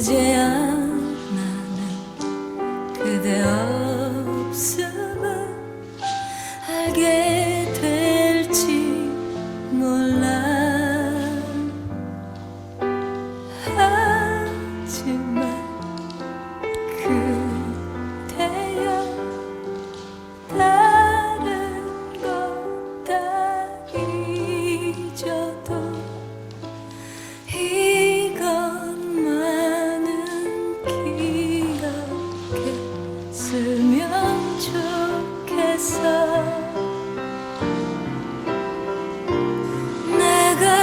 그제야 나는 그대 없음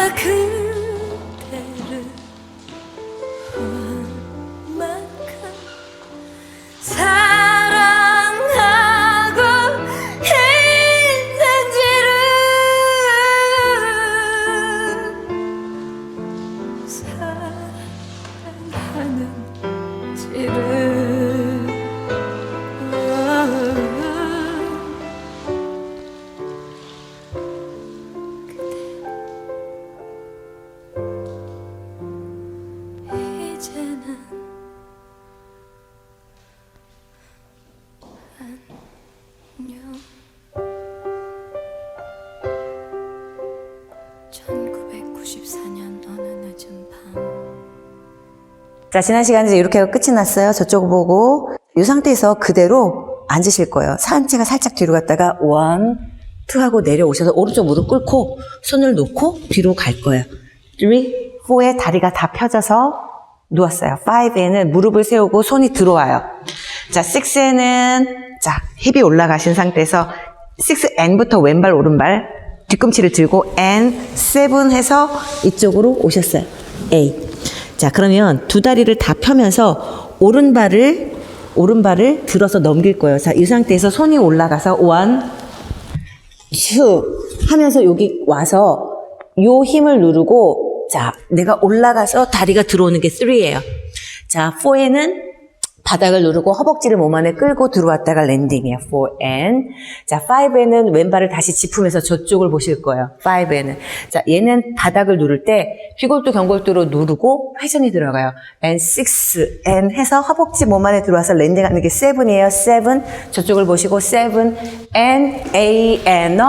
내 이제는 안녕 1994년 어느 늦은 밤 자, 지난 시간에 이렇게 끝이 났어요. 저쪽 보고. 이 상태에서 그대로 앉으실 거예요. 상체가 살짝 뒤로 갔다가 원, 투 하고 내려오셔서 오른쪽 무릎 꿇고 손을 놓고 뒤로 갈 거예요. 3, 4에 다리가 다 펴져서 누웠어요. 5에는 무릎을 세우고 손이 들어와요. 자, 6에는 자, 힙이 올라가신 상태에서 6N부터 왼발, 오른발 뒤꿈치를 들고 N, 7 해서 이쪽으로 오셨어요. 8. 자, 그러면 두 다리를 다 펴면서 오른발을 오른발을 들어서 넘길 거예요. 자, 이 상태에서 손이 올라가서 원, 투 하면서 여기 와서 요 힘을 누르고 자, 내가 올라가서 다리가 들어오는 게 3예요. 자, 4에는 바닥을 누르고 허벅지를 몸 안에 끌고 들어왔다가 랜딩이에요. 4N. 자, 5에는 왼발을 다시 짚으면서 저쪽을 보실 거예요. 5에는. 자, 얘는 바닥을 누를 때 휘골도 경골도로 누르고 회전이 들어가요. and 6, and 해서 허벅지 몸 안에 들어와서 랜딩하는 게 7이에요. 7. 저쪽을 보시고 7, and, a, and,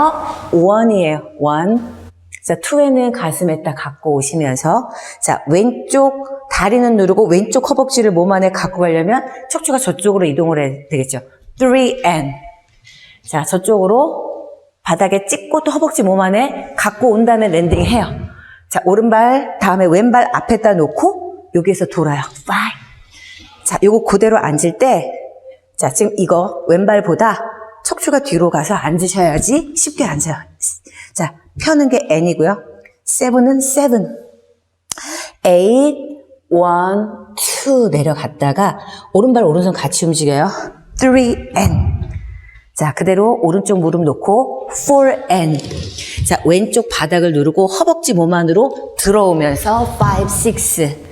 1이에요. 1. 자, 2에는 가슴에다 갖고 오시면서 자, 왼쪽 다리는 누르고 왼쪽 허벅지를 몸 안에 갖고 가려면 척추가 저쪽으로 이동을 해야 되겠죠. 3N. 자, 저쪽으로 바닥에 찍고 또 허벅지 몸 안에 갖고 온 다음에 랜딩 해요. 자, 오른발 다음에 왼발 앞에다 놓고 여기에서 돌아요. 5. 자, 요거 그대로 앉을 때 자, 지금 이거 왼발보다 척추가 뒤로 가서 앉으셔야지 쉽게 앉아요. 자, 펴는 게 N이고요. 7은 7. 8, 1, 2 내려갔다가 오른발 오른손 같이 움직여요. 3N. 자, 그대로 오른쪽 무릎 놓고 4N. 자, 왼쪽 바닥을 누르고 허벅지 몸 안으로 들어오면서 5, 6.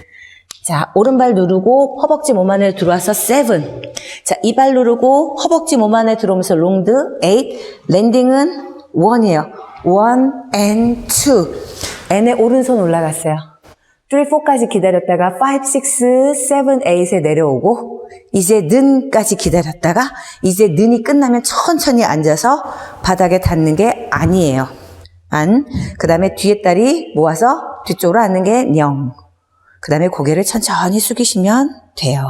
자, 오른발 누르고 허벅지 몸 안에 들어와서 7. 자, 이 발 누르고 허벅지 몸 안에 들어오면서 롱드 8. 랜딩은 1이에요. 1 and 2. N의 오른손 올라갔어요. 3, 4까지 기다렸다가 5, 6, 7, 8에 내려오고 이제 는까지 기다렸다가 이제 는이 끝나면 천천히 앉아서 바닥에 닿는 게 아니에요. 안. 그 다음에 뒤에 다리 모아서 뒤쪽으로 앉는 게 영. 그 다음에 고개를 천천히 숙이시면 돼요.